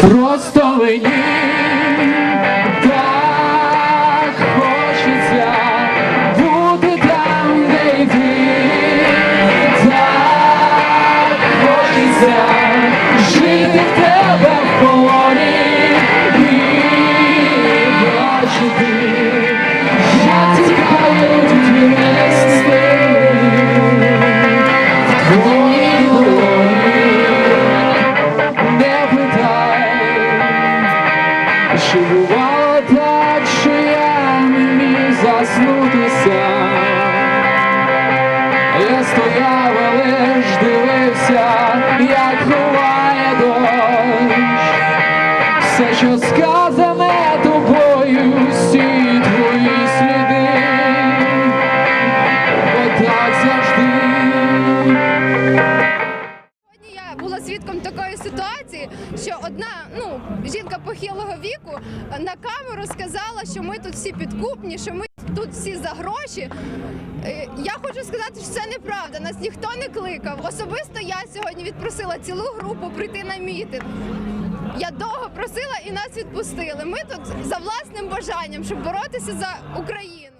Просто мені так хочеться бути там, де й ти. Так хочеться жити в тебе в полоні і бачити, як тікають чи так, що я не заснутися. Я стояв, але ж дивився, як ховає дощ. Все, що сказане свідком такої ситуації, що одна ну жінка похилого віку на камеру сказала, що ми тут всі підкупні, що ми тут всі за гроші. Е, Я хочу сказати, що це неправда. Нас ніхто не кликав. Особисто я сьогодні відпросила цілу групу прийти на мітинг. Я довго просила і нас відпустили. Ми тут за власним бажанням, щоб боротися за Україну.